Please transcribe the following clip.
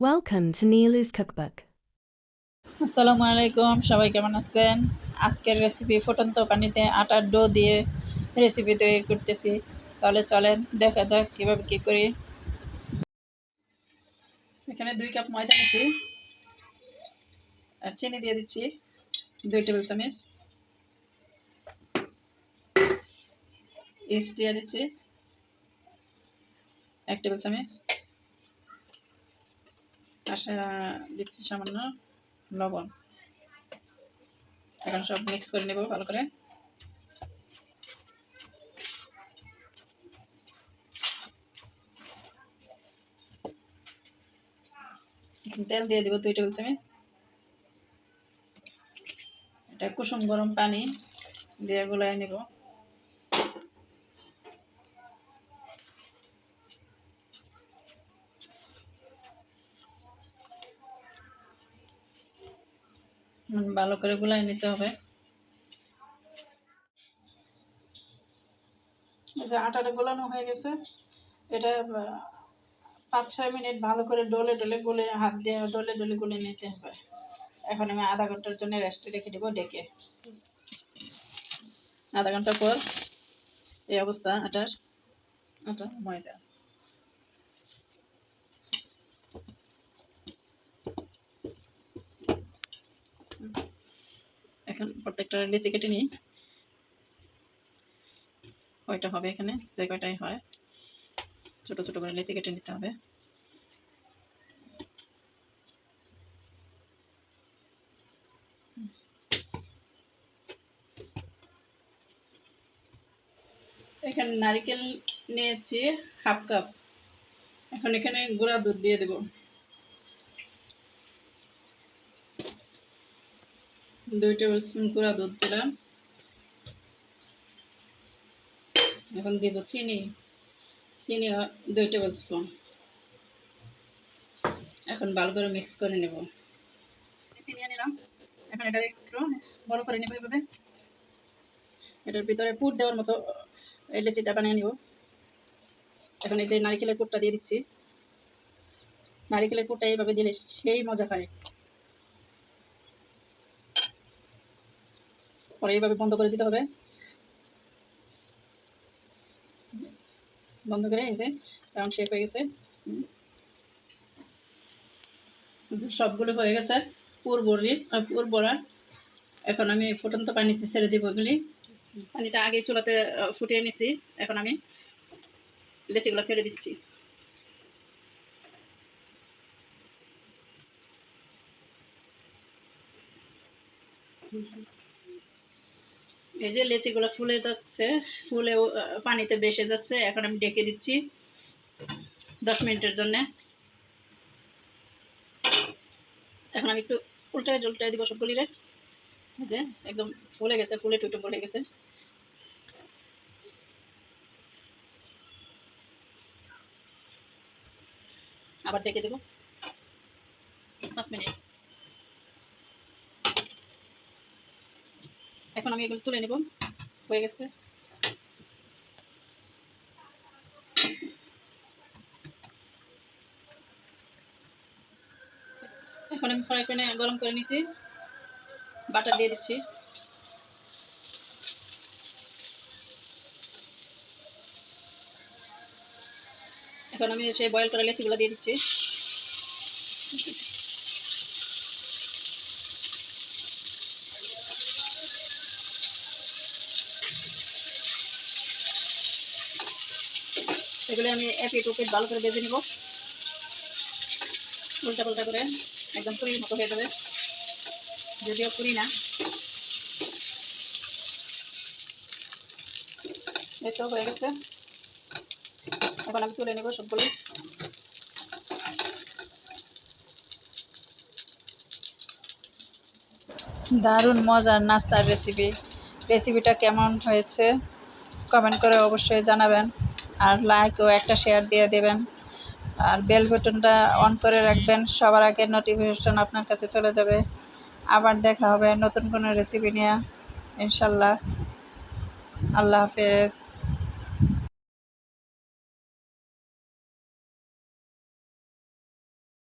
Welcome to Neelu's Cookbook. আসসালামু আলাইকুম, সবাই কেমন আছেন? আজকের রেসিপি ফুটন্ত পানিতে আটার ডো দিয়ে রেসিপি তৈরি করতেছি। তাহলে চলেন, দেখা যাক কীভাবে কী করি। এখানে দুই কাপ ময়দা নিয়েছি, আর চিনি দিয়ে দিচ্ছি, দুই টেবিল চামচ। ইস্ট দিয়ে দিচ্ছি, এক টেবিল চামচ। সা- দিচ্ছি সামান্য লবণ। এখন সব মিক্স করে নেব ভালো করে। তেল দিয়ে দেবো দুই টেবিল চামচ। এটা কুসুম গরম পানি দিয়ে গুলাই নেব। ভালো করে গুলাই নিতে হবে। এই যে আটাটা গোলানো হয়ে গেছে, এটা পাঁচ ছয় মিনিট ভালো করে ডলে ডলে গুলে, হাত দিয়ে ডলে ডলে গুলে নিতে হবে। এখন আমি আধা ঘণ্টার জন্য রেস্টে রেখে দেবো ডেকে। আধা ঘণ্টা পর এই অবস্থা, আটার, আটা ময়দা। এখন প্রত্যেকটা লিচি কেটে নিই। কয়টা হবে এখানে, যে কয়টাই হয়। ছোট ছোট করে লিচি কেটে নিতে হবে। এখানে নারকেল নিয়েছি, হাফ কাপ। এখন এখানে গুঁড়া দুধ দিয়ে দেব। দুই টেবিল স্পুন গুঁড়া দুধ দিলাম। এখন দিব চিনি। চিনি দুই টেবিল স্পুন। এখন ভালো করে মিক্স করে নেব। চিনি নিলাম এখন এটা একটু বড় করে নেব এভাবে। এটার ভিতরে পুর দেওয়ার মতো, এই বানিয়ে নিব। এখন এই যে নারিকেলের পুরটা দিয়ে দিচ্ছি। নারিকেলের পুরটা এইভাবে দিলে সেই মজা হয়। পরে এইভাবে বন্ধ করে দিতে হবে। বন্ধ করে যে রাউন্ড শেপ হয়ে গেছে। সবগুলো হয়ে গেছে। পুর বড়ি আহ, পুর বড়া। এখন আমি ফুটন্ত পানিতে ছেড়ে দিব এগুলি। পানিটা আগে চুলাতে ফুটিয়ে নিছি। এখন আমি লেচিগুলো ছেড়ে দিচ্ছি। এই যে লেচিগুলো ফুলে যাচ্ছে, ফুলে পানিতে বেসে যাচ্ছে, এখন আমি ডেকে দিচ্ছি দশ মিনিটের জন্যে। এখন আমি একটু উল্টায় উল্টায় দিব সবগুলিরে এই যে, একদম ফুলে গেছে, ফুলে টুটু ফুলে গেছে। আবার ডেকে দেব। পাঁচ মিনিট। এখন আমি এগুলো তুলে নেব। হয়ে গেছে। এখন আমি ফ্রাই প্যানে গরম করে নিছি। বাটার দিয়ে দিচ্ছি। এখন আমি সেই বয়েল করা লেচিগুলো দিয়ে দিচ্ছি। এগুলো আমি এক উপিট ভালো করে বেজে নিব। উল্টা পাল্টা করে একদম পুরির মতো হয়ে যাবে। যদিও পুরি না। এই তো হয়ে গেছে। এখন আমি তুলে নেব সবগুলো। দারুণ মজার নাস্তার রেসিপি রেসিপিটা কেমন হয়েছে? কমেন্ট করে অবশ্যই জানাবেন। আর লাইক ও একটা শেয়ার দিয়ে দেবেন। আর বেল বাটনটা অন করে রাখবেন, সবার আগে নোটিফিকেশন আপনার কাছে চলে যাবে। আবার দেখা হবে নতুন কোনো রেসিপি নিয়ে। ইনশাল্লাহ। আল্লাহ হাফেজ।